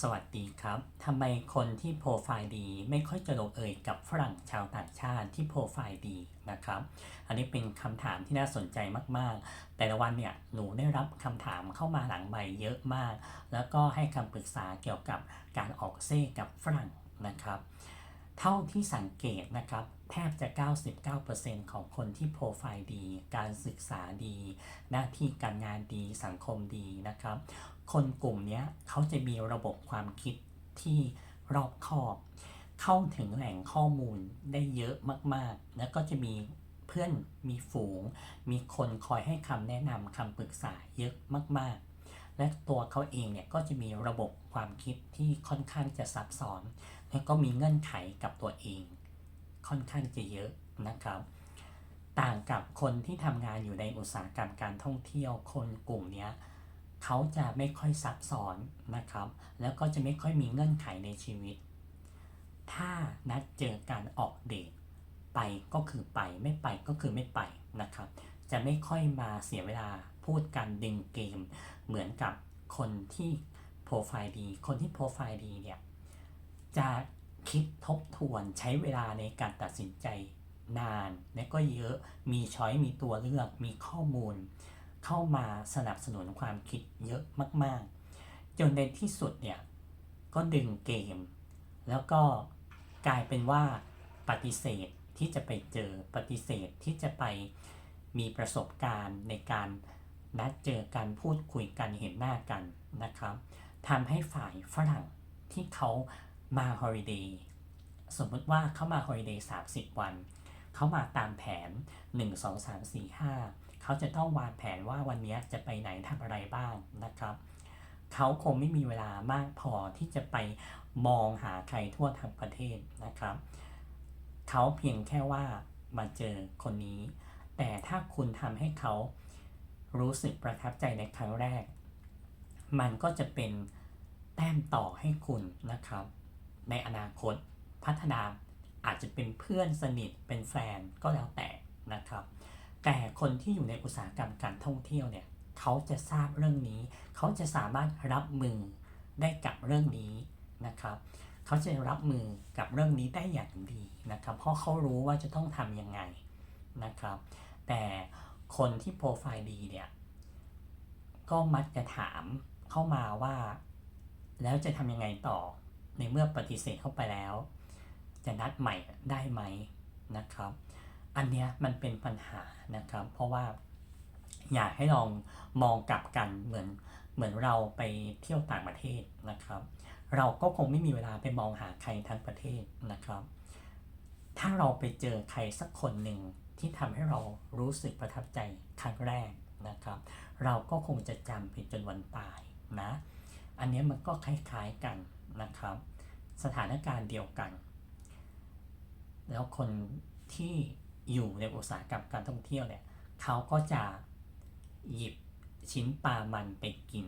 สวัสดีครับ ทำไมคนที่โปรไฟล์ดีไม่ค่อยจะลงเอยกับฝรั่งชาวต่างชาติที่โปรไฟล์ดีนะครับ อันนี้เป็นคำถามที่น่าสนใจมากๆ แต่ละวันเนี่ยหนูได้รับคำถามเข้ามาหลังใบเยอะมาก แล้วก็ให้คำปรึกษาเกี่ยวกับการออกเซ่กับฝรั่งนะครับ เท่าที่สังเกตนะครับแทบจะ 99%ของคนที่โปรไฟล์ดี การศึกษาดี หน้าที่การงานดีสังคมดีนะครับ คนกลุ่มนี้เขาจะมีระบบความคิดที่รอบคอบ เข้าถึงแหล่งข้อมูลได้เยอะมากๆ แล้วก็จะมีเพื่อนมีฝูง มีคนคอยให้คำแนะนำคำปรึกษาเยอะมากๆ และตัวเขาเองเนี่ยก็จะมีระบบความคิดที่ค่อนข้างจะซับซ้อน แล้วก็มีเงื่อนไขกับตัวเอง ค่อนข้างจะเยอะนะครับ ต่างกับคนที่ทำงานอยู่ในอุตสาหกรรมการท่องเที่ยวคนกลุ่มนี้เขาจะไม่ค่อยซับซ้อนนะครับ แล้วก็จะไม่ค่อยมีเงื่อนไขในชีวิต ถ้านัดเจอการออกเดทไปก็คือไปไม่ไปก็คือไม่ไปนะครับ จะไม่ค่อยมาเสียเวลาพูดกันดึงเกม เหมือนกับคนที่โปรไฟล์ดี คนที่โปรไฟล์ดีเนี่ย จะคิดทบทวนใช้เวลาในการตัดสินใจนาน และก็เยอะมีช้อยมีตัวเลือกมีข้อมูล เข้ามาสนับสนุนความคิดเยอะมาก ๆ จนในที่สุดเนี่ย ก็ดึงเกม แล้วก็กลายเป็นว่าปฏิเสธที่จะไปเจอปฏิเสธที่จะไป มีประสบการณ์ในการนัดเจอกันพูดคุยกันเห็นหน้ากันนะครับทำให้ฝ่ายฝรั่งที่เขามาฮอลิเดย์สมมติว่าเขามาฮอลิเดย์30 วัน เขามาตามแผน 1 2 3 4 5 เขาจะต้องวางแผนว่าวันนี้จะไปไหนทำอะไรบ้างนะครับเขาคงไม่มีเวลามากพอที่จะไปมองหาใครทั่วทั้งประเทศนะครับ เขาเพียงแค่ว่ามาเจอคนนี้ แต่ถ้าคุณทำให้เขารู้สึกประทับใจในครั้งแรก มันก็จะเป็นแต้มต่อให้คุณนะครับ ในอนาคตพัฒนาอาจจะเป็นเพื่อนสนิทเป็นแฟนก็แล้วแต่นะครับ แต่คนที่อยู่ในอุตสาหกรรมการท่องเที่ยวเนี่ยเขาจะทราบเรื่องนี้ เขาจะสามารถรับมือได้กับเรื่องนี้นะครับ เขาจะรับมือกับเรื่องนี้ได้อย่างดีนะครับ เพราะเขารู้ว่าจะต้องทำยังไงนะครับ แต่คนที่โปรไฟล์ดีเนี่ย ก็มักจะถามเข้ามาว่า แล้วจะทำยังไงต่อในเมื่อปฏิเสธเข้าไปแล้ว จะนัดใหม่ได้ไหมนะครับ อันเนี้ยมันเป็นปัญหานะครับ เพราะว่าอยากให้ลองมองกลับกันเหมือนเหมือนเราไปเที่ยวต่างประเทศนะครับ เราก็คงไม่มีเวลาไปมองหาใครทั้งประเทศนะครับ ถ้าเราไปเจอใครสักคนหนึ่ง ที่ทำให้เรารู้สึกประทับใจครั้งแรกนะครับ เราก็คงจะจำไปจนวันตายนะ อันนี้มันก็คล้ายๆกันนะครับ สถานการณ์เดียวกัน แล้วคนที่อยู่ในอุตสาหกรรมการท่องเที่ยวเนี่ยเขาก็จะหยิบชิ้นปลามันไปกิน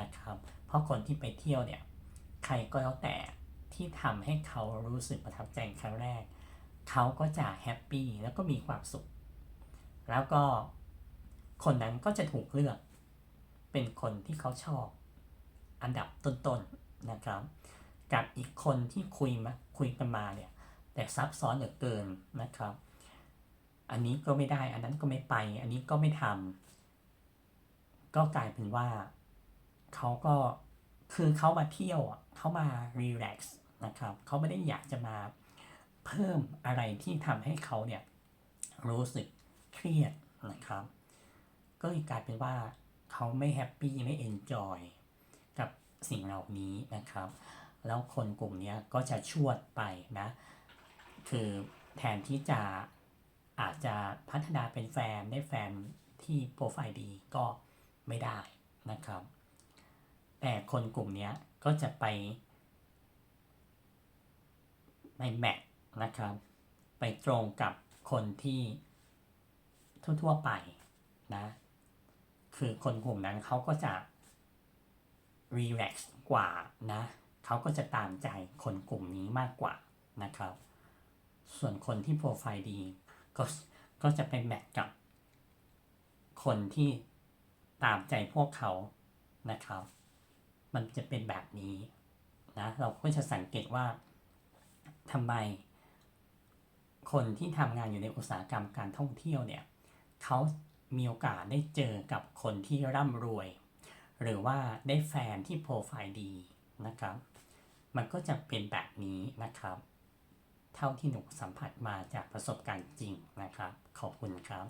นะครับ เพราะคนที่ไปเที่ยวเนี่ยใครก็แล้วแต่ที่ทำให้เขารู้สึกประทับใจครั้งแรก เขาก็จะแฮปปี้แล้วก็มีความสุข แล้วก็คนนั้นก็จะถูกเลือก เป็นคนที่เขาชอบ อันดับต้นๆนะครับ กับอีกคนที่คุยมาคุยกันมาเนี่ย แต่ซับซ้อนเหลือเกินนะครับ อันนี้ก็ไม่ได้อันนั้นก็ไม่ไป อันนี้ก็ไม่ทำก็กลายเป็นว่าเขาก็คือเขามาเที่ยวเขามารีแลกซ์นะครับเขาไม่ได้อยากจะมา เพิ่มอะไรที่ทำให้เขาเนี่ยรู้สึกเครียดนะครับ ก็เลยกลายเป็นว่าเขาไม่แฮปปี้ไม่เอนจอยกับสิ่งเหล่านี้นะครับ แล้วคนกลุ่มนี้ก็จะชวดไปนะ คือแทนที่จะอาจจะพัฒนาเป็นแฟนได้แฟนที่โปรไฟล์ดีก็ไม่ได้นะครับ แต่คนกลุ่มนี้ก็จะไปในแมท นะครับ ไปตรงกับคนที่ทั่วๆไปนะคือคนกลุ่มนั้นเขาก็จะรีแลกซ์กว่านะเขาก็จะตามใจคนกลุ่มนี้มากกว่านะครับ ส่วนคนที่โปรไฟล์ดีก็ก็จะไปแมทกับ คนที่ตามใจพวกเขานะครับ มันจะเป็นแบบนี้นะเราก็จะสังเกตว่าทำไม คนที่ทำงานอยู่ในอุตสาหกรรมการท่องเที่ยวเนี่ยเขามีโอกาสได้เจอกับคนที่ร่ำรวย หรือว่าได้แฟนที่โปรไฟล์ดีนะครับ มันก็จะเป็นแบบนี้นะครับ เท่าที่หนูสัมผัสมาจากประสบการณ์จริงนะครับ ขอบคุณครับ